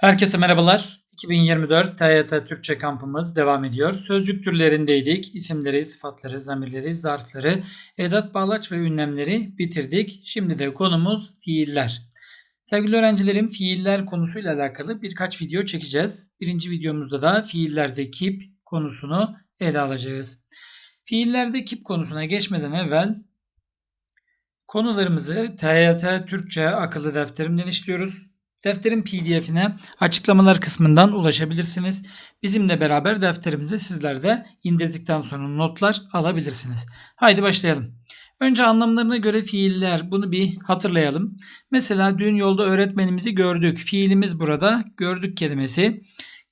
Herkese merhabalar. 2024 TYT Türkçe kampımız devam ediyor. Sözcük türlerindeydik. İsimleri, sıfatları, zamirleri, zarfları, edat, bağlaç ve ünlemleri bitirdik. Şimdi de konumuz fiiller. Sevgili öğrencilerim fiiller konusuyla alakalı birkaç video çekeceğiz. Birinci videomuzda da fiillerde kip konusunu ele alacağız. Fiillerde kip konusuna geçmeden evvel konularımızı TYT Türkçe akıllı defterimden işliyoruz. Defterin pdf'ine açıklamalar kısmından ulaşabilirsiniz. Bizimle beraber defterimizi sizler de indirdikten sonra notlar alabilirsiniz. Haydi başlayalım. Önce anlamlarına göre fiiller bunu bir hatırlayalım. Mesela dün yolda öğretmenimizi gördük. Fiilimiz burada gördük kelimesi.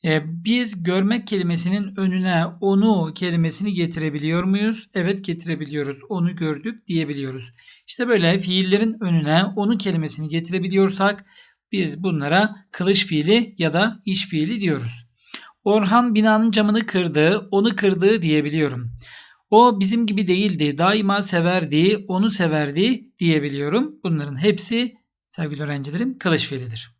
Ee, biz görmek kelimesinin önüne onu kelimesini getirebiliyor muyuz? Evet getirebiliyoruz. Onu gördük diyebiliyoruz. İşte böyle fiillerin önüne onu kelimesini getirebiliyorsak biz bunlara kılıç fiili ya da iş fiili diyoruz. Orhan binanın camını kırdı, onu kırdı diyebiliyorum. O bizim gibi değildi, daima severdi, onu severdi diyebiliyorum. Bunların hepsi sevgili öğrencilerim kılıç fiilidir.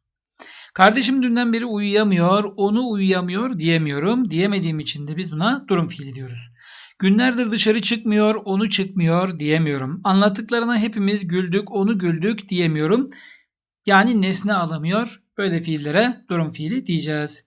Kardeşim dünden beri uyuyamıyor, onu uyuyamıyor diyemiyorum. Diyemediğim için de biz buna durum fiili diyoruz. Günlerdir dışarı çıkmıyor, onu çıkmıyor diyemiyorum. Anlattıklarına hepimiz güldük, onu güldük diyemiyorum. Yani nesne alamıyor. Böyle fiillere durum fiili diyeceğiz.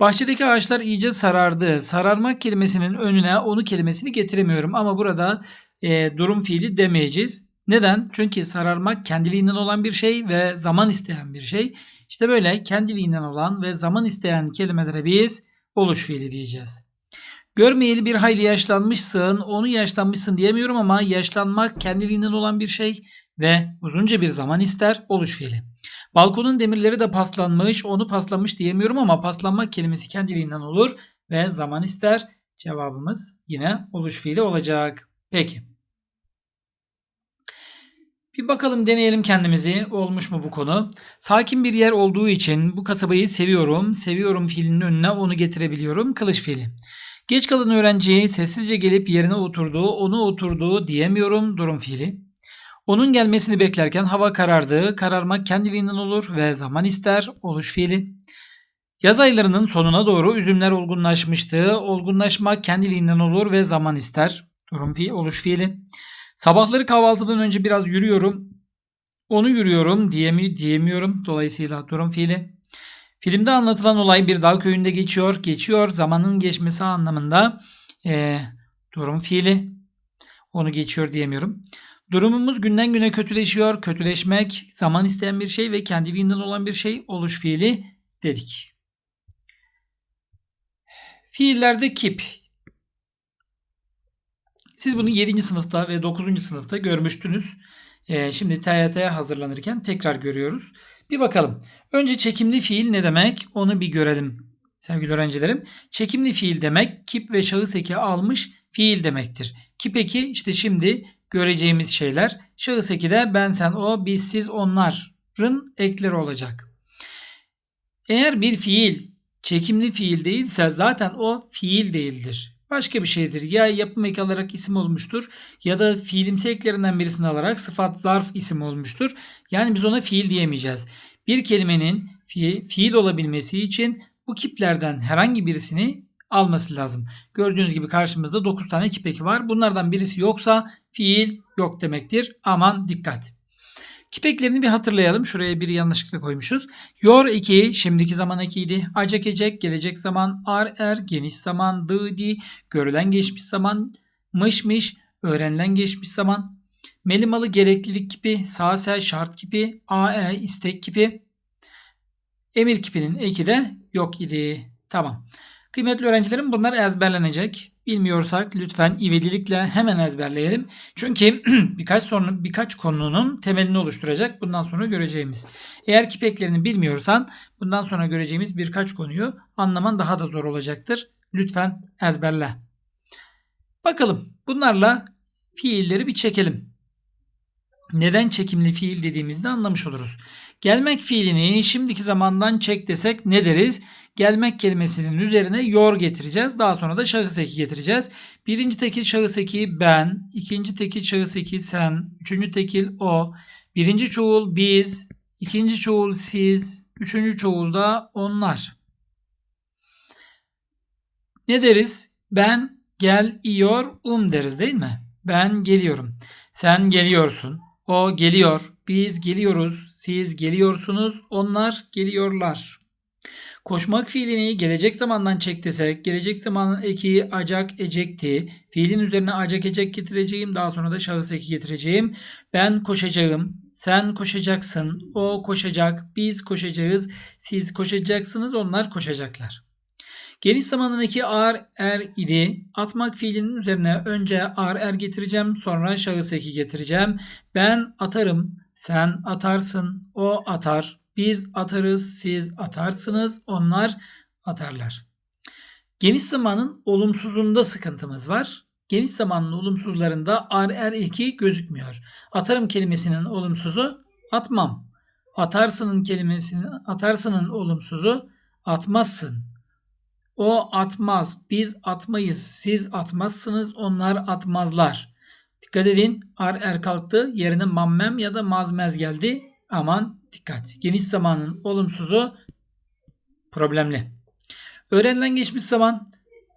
Bahçedeki ağaçlar iyice sarardı. Sararmak kelimesinin önüne onu kelimesini getiremiyorum ama burada e, durum fiili demeyeceğiz. Neden? Çünkü sararmak kendiliğinden olan bir şey ve zaman isteyen bir şey. İşte böyle kendiliğinden olan ve zaman isteyen kelimelere biz oluş fiili diyeceğiz. Görmeyeli bir hayli yaşlanmışsın, onu yaşlanmışsın diyemiyorum ama yaşlanmak kendiliğinden olan bir şey ve uzunca bir zaman ister oluş fiili. Balkonun demirleri de paslanmış, onu paslamış diyemiyorum ama paslanmak kelimesi kendiliğinden olur ve zaman ister. Cevabımız yine oluş fiili olacak. Peki. Bir bakalım deneyelim kendimizi. Olmuş mu bu konu? Sakin bir yer olduğu için bu kasabayı seviyorum. Seviyorum fiilinin önüne onu getirebiliyorum. Kılıç fiili. Geç kalan öğrenci sessizce gelip yerine oturdu, onu oturdu diyemiyorum. Durum fiili. Onun gelmesini beklerken hava karardı. Kararmak kendiliğinden olur ve zaman ister. Oluş fiili. Yaz aylarının sonuna doğru üzümler olgunlaşmıştı. Olgunlaşmak kendiliğinden olur ve zaman ister. Durum fiili, oluş fiili. Sabahları kahvaltıdan önce biraz yürüyorum. Onu yürüyorum diyemi, diyemiyorum. Dolayısıyla durum fiili. Filmde anlatılan olay bir dağ köyünde geçiyor. Geçiyor zamanın geçmesi anlamında e, durum fiili. Onu geçiyor diyemiyorum. Durumumuz günden güne kötüleşiyor. Kötüleşmek zaman isteyen bir şey ve kendiliğinden olan bir şey oluş fiili dedik. Fiillerde kip. Siz bunu 7. sınıfta ve 9. sınıfta görmüştünüz. Ee, şimdi TYT'ye hazırlanırken tekrar görüyoruz. Bir bakalım. Önce çekimli fiil ne demek? Onu bir görelim sevgili öğrencilerim. Çekimli fiil demek kip ve şahıs eki almış fiil demektir. Kip eki işte şimdi göreceğimiz şeyler. Şahıs eki de ben, sen, o, biz, siz, onların ekleri olacak. Eğer bir fiil çekimli fiil değilse zaten o fiil değildir. Başka bir şeydir. Ya yapım eki alarak isim olmuştur ya da fiilimsi eklerinden birisini alarak sıfat zarf isim olmuştur. Yani biz ona fiil diyemeyeceğiz. Bir kelimenin fiil olabilmesi için bu kiplerden herhangi birisini alması lazım. Gördüğünüz gibi karşımızda 9 tane kip eki var. Bunlardan birisi yoksa fiil yok demektir. Aman dikkat. Kipeklerini bir hatırlayalım. Şuraya bir yanlışlıkla koymuşuz. Yor eki şimdiki zaman ekiydi. Acak ecek gelecek zaman. Ar er geniş zaman. Dı di görülen geçmiş zaman. Mış mış öğrenilen geçmiş zaman. Melimalı gereklilik kipi. Sağ sel şart kipi. A e istek kipi. Emir kipinin eki de yok idi. Tamam. Kıymetli öğrencilerim bunlar ezberlenecek. Bilmiyorsak lütfen ivedilikle hemen ezberleyelim. Çünkü birkaç sonra birkaç konunun temelini oluşturacak bundan sonra göreceğimiz. Eğer kipeklerini bilmiyorsan bundan sonra göreceğimiz birkaç konuyu anlaman daha da zor olacaktır. Lütfen ezberle. Bakalım bunlarla fiilleri bir çekelim. Neden çekimli fiil dediğimizde anlamış oluruz. Gelmek fiilini şimdiki zamandan çek desek ne deriz? Gelmek kelimesinin üzerine yor getireceğiz. Daha sonra da şahıs eki getireceğiz. Birinci tekil şahıs eki ben. ikinci tekil şahıs eki sen. Üçüncü tekil o. Birinci çoğul biz. ikinci çoğul siz. Üçüncü çoğulda onlar. Ne deriz? Ben gel um deriz değil mi? Ben geliyorum. Sen geliyorsun. O geliyor. Biz geliyoruz. Siz geliyorsunuz. Onlar geliyorlar. Koşmak fiilini gelecek zamandan çek desek, gelecek zamanın eki acak ecekti. Fiilin üzerine acak ecek getireceğim. Daha sonra da şahıs eki getireceğim. Ben koşacağım. Sen koşacaksın. O koşacak. Biz koşacağız. Siz koşacaksınız. Onlar koşacaklar. Geniş zamanındaki ar er idi. Atmak fiilinin üzerine önce ar er getireceğim. Sonra şahıs eki getireceğim. Ben atarım. Sen atarsın. O atar. Biz atarız. Siz atarsınız. Onlar atarlar. Geniş zamanın olumsuzunda sıkıntımız var. Geniş zamanın olumsuzlarında ar er eki gözükmüyor. Atarım kelimesinin olumsuzu atmam. Atarsının kelimesinin atarsının olumsuzu atmazsın. O atmaz. Biz atmayız. Siz atmazsınız. Onlar atmazlar. Dikkat edin. Ar er kalktı. Yerine mammem ya da mazmez geldi. Aman dikkat. Geniş zamanın olumsuzu problemli. Öğrenilen geçmiş zaman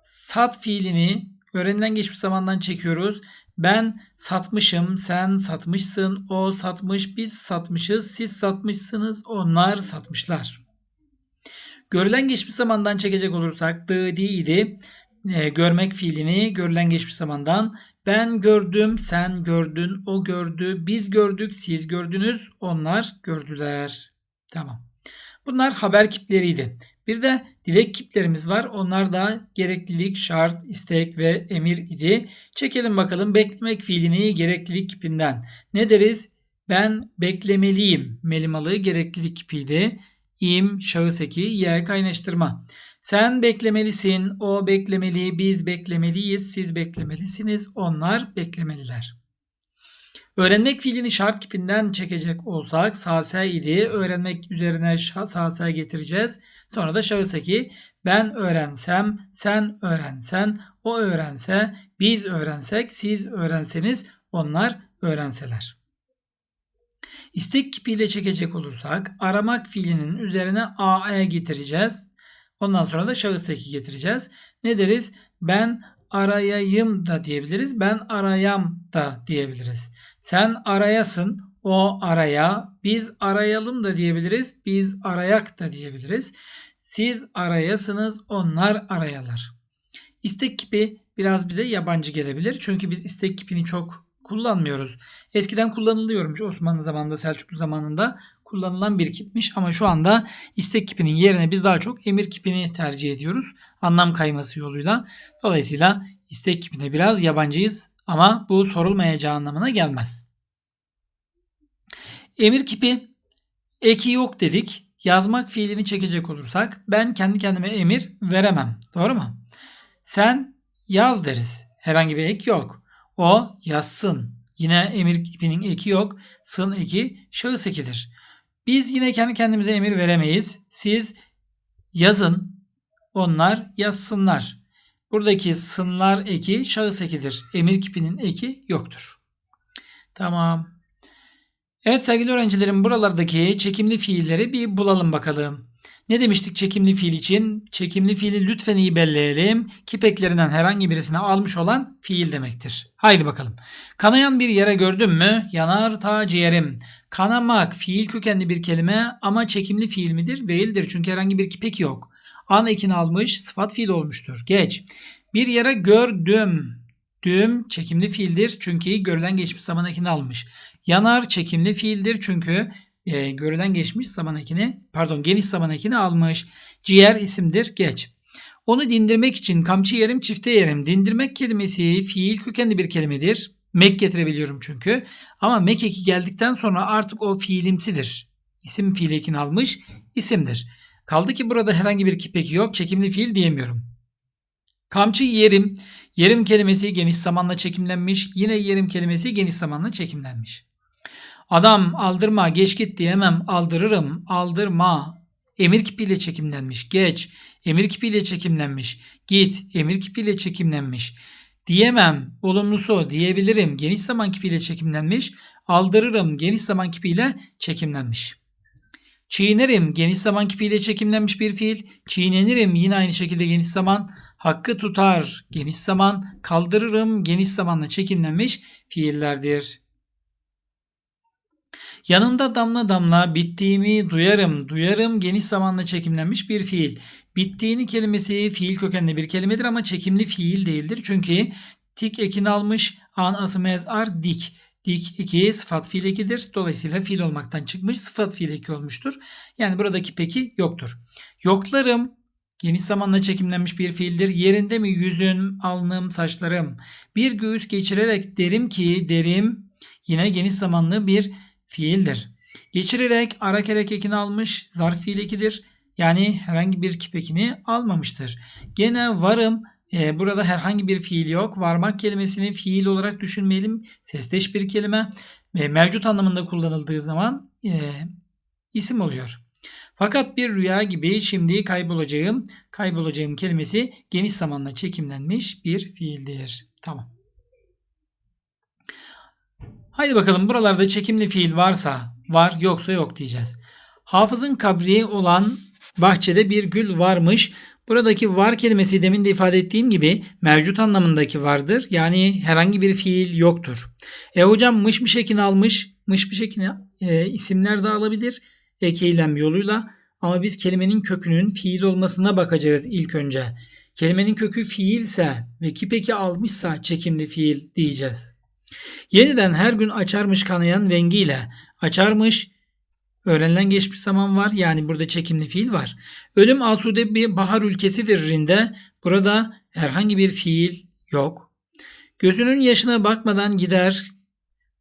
sat fiilini öğrenilen geçmiş zamandan çekiyoruz. Ben satmışım, sen satmışsın, o satmış, biz satmışız, siz satmışsınız, onlar satmışlar. Görülen geçmiş zamandan çekecek olursak dı di idi. E, görmek fiilini görülen geçmiş zamandan ben gördüm, sen gördün, o gördü, biz gördük, siz gördünüz, onlar gördüler. Tamam. Bunlar haber kipleriydi. Bir de dilek kiplerimiz var. Onlar da gereklilik, şart, istek ve emir idi. Çekelim bakalım beklemek fiilini gereklilik kipinden. Ne deriz? Ben beklemeliyim. Melimalı gereklilik kipiydi im, şahıs eki, ye kaynaştırma. Sen beklemelisin, o beklemeli, biz beklemeliyiz, siz beklemelisiniz, onlar beklemeliler. Öğrenmek fiilini şart kipinden çekecek olsak sase idi. Öğrenmek üzerine sase getireceğiz. Sonra da şahıs eki. Ben öğrensem, sen öğrensen, o öğrense, biz öğrensek, siz öğrenseniz, onlar öğrenseler. İstek kipiyle çekecek olursak aramak fiilinin üzerine AE getireceğiz. Ondan sonra da şahıs eki getireceğiz. Ne deriz? Ben arayayım da diyebiliriz. Ben arayam da diyebiliriz. Sen arayasın, o araya, biz arayalım da diyebiliriz. Biz arayak da diyebiliriz. Siz arayasınız, onlar arayalar. İstek kipi biraz bize yabancı gelebilir. Çünkü biz istek kipini çok kullanmıyoruz. Eskiden kullanılıyormuş Osmanlı zamanında Selçuklu zamanında kullanılan bir kipmiş ama şu anda istek kipinin yerine biz daha çok emir kipini tercih ediyoruz. Anlam kayması yoluyla. Dolayısıyla istek kipine biraz yabancıyız ama bu sorulmayacağı anlamına gelmez. Emir kipi eki yok dedik. Yazmak fiilini çekecek olursak ben kendi kendime emir veremem. Doğru mu? Sen yaz deriz. Herhangi bir ek yok. O yazsın. Yine emir kipinin eki yok. Sın eki şahıs ekidir. Biz yine kendi kendimize emir veremeyiz. Siz yazın. Onlar yazsınlar. Buradaki sınlar eki şahıs ekidir. Emir kipinin eki yoktur. Tamam. Evet sevgili öğrencilerim buralardaki çekimli fiilleri bir bulalım bakalım. Ne demiştik çekimli fiil için? Çekimli fiili lütfen iyi belleyelim. Kipeklerinden herhangi birisini almış olan fiil demektir. Haydi bakalım. Kanayan bir yere gördün mü? Yanar ta ciğerim. Kanamak fiil kökenli bir kelime ama çekimli fiil midir? Değildir. Çünkü herhangi bir kipek yok. An ekini almış sıfat fiil olmuştur. Geç. Bir yere gördüm. Düm çekimli fiildir çünkü görülen geçmiş zaman ekini almış. Yanar çekimli fiildir çünkü e, görülen geçmiş zaman ekini pardon geniş zaman ekini almış. Ciğer isimdir geç. Onu dindirmek için kamçı yerim çifte yerim. Dindirmek kelimesi fiil kökenli bir kelimedir. Mek getirebiliyorum çünkü. Ama mek eki geldikten sonra artık o fiilimsidir. İsim fiil ekini almış isimdir. Kaldı ki burada herhangi bir kipeki yok. Çekimli fiil diyemiyorum. Kamçı yerim. Yerim kelimesi geniş zamanla çekimlenmiş. Yine yerim kelimesi geniş zamanla çekimlenmiş. Adam aldırma geç git diyemem aldırırım aldırma. Emir kipiyle çekimlenmiş. Geç. Emir kipiyle çekimlenmiş. Git. Emir kipiyle çekimlenmiş. Diyemem. Olumlusu diyebilirim. Geniş zaman kipiyle çekimlenmiş. Aldırırım. Geniş zaman kipiyle çekimlenmiş. Çiğnerim geniş zaman kipiyle çekimlenmiş bir fiil. Çiğnenirim yine aynı şekilde geniş zaman. Hakkı tutar geniş zaman. Kaldırırım geniş zamanla çekimlenmiş fiillerdir. Yanında damla damla bittiğimi duyarım. Duyarım geniş zamanla çekimlenmiş bir fiil. Bittiğini kelimesi fiil kökenli bir kelimedir ama çekimli fiil değildir. Çünkü tik ekini almış an asımez ar dik. Dik eki sıfat fiil ekidir. Dolayısıyla fiil olmaktan çıkmış sıfat fiil eki olmuştur. Yani buradaki peki yoktur. Yoklarım geniş zamanla çekimlenmiş bir fiildir. Yerinde mi yüzün, alnım, saçlarım? Bir göğüs geçirerek derim ki derim yine geniş zamanlı bir fiildir. Geçirerek ara kerek ekini almış zarf fiil ekidir. Yani herhangi bir kip ekini almamıştır. Gene varım e, burada herhangi bir fiil yok. Varmak kelimesini fiil olarak düşünmeyelim. Sesleş bir kelime. E, mevcut anlamında kullanıldığı zaman e, isim oluyor. Fakat bir rüya gibi şimdi kaybolacağım. Kaybolacağım kelimesi geniş zamanla çekimlenmiş bir fiildir. Tamam. Haydi bakalım buralarda çekimli fiil varsa var yoksa yok diyeceğiz. Hafızın kabri olan bahçede bir gül varmış. Buradaki var kelimesi demin de ifade ettiğim gibi mevcut anlamındaki vardır. Yani herhangi bir fiil yoktur. E hocam mış mış ekini almış. Mış mış ekini e, isimler de alabilir. Ek yoluyla. Ama biz kelimenin kökünün fiil olmasına bakacağız ilk önce. Kelimenin kökü fiilse ve kipeki almışsa çekimli fiil diyeceğiz. Yeniden her gün açarmış kanayan rengiyle açarmış öğrenilen geçmiş zaman var. Yani burada çekimli fiil var. Ölüm asude bir bahar ülkesidir rinde. Burada herhangi bir fiil yok. Gözünün yaşına bakmadan gider.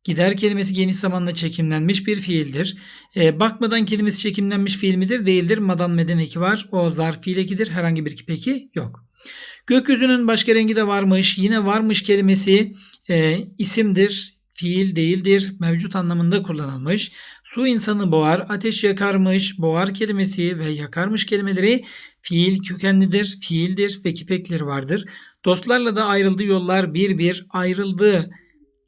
Gider kelimesi geniş zamanla çekimlenmiş bir fiildir. E, bakmadan kelimesi çekimlenmiş fiil midir? Değildir. Madan meden eki var. O zarf fiil ekidir. Herhangi bir peki yok. Gökyüzünün başka rengi de varmış. Yine varmış kelimesi e, isimdir. Fiil değildir. Mevcut anlamında kullanılmış. Su insanı boğar, ateş yakarmış, boğar kelimesi ve yakarmış kelimeleri fiil kökenlidir, fiildir ve kipekleri vardır. Dostlarla da ayrıldı yollar bir bir ayrıldı.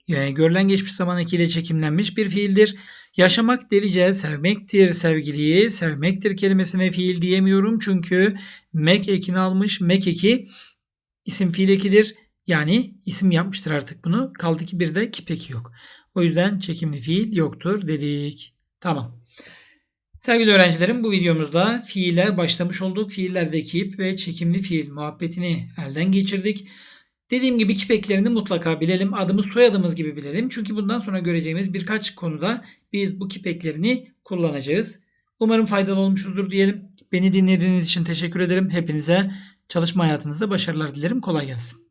Yani görülen geçmiş zaman ekiyle çekimlenmiş bir fiildir. Yaşamak delice sevmektir sevgiliyi. Sevmektir kelimesine fiil diyemiyorum çünkü mek ekini almış. Mek eki isim fiil ekidir. Yani isim yapmıştır artık bunu. Kaldı ki bir de kipeki yok. O yüzden çekimli fiil yoktur dedik. Tamam. Sevgili öğrencilerim bu videomuzda fiiller başlamış olduk. Fiillerdeki ip ve çekimli fiil muhabbetini elden geçirdik. Dediğim gibi kipeklerini mutlaka bilelim. Adımız soyadımız gibi bilelim. Çünkü bundan sonra göreceğimiz birkaç konuda biz bu kipeklerini kullanacağız. Umarım faydalı olmuşuzdur diyelim. Beni dinlediğiniz için teşekkür ederim. Hepinize çalışma hayatınızda başarılar dilerim. Kolay gelsin.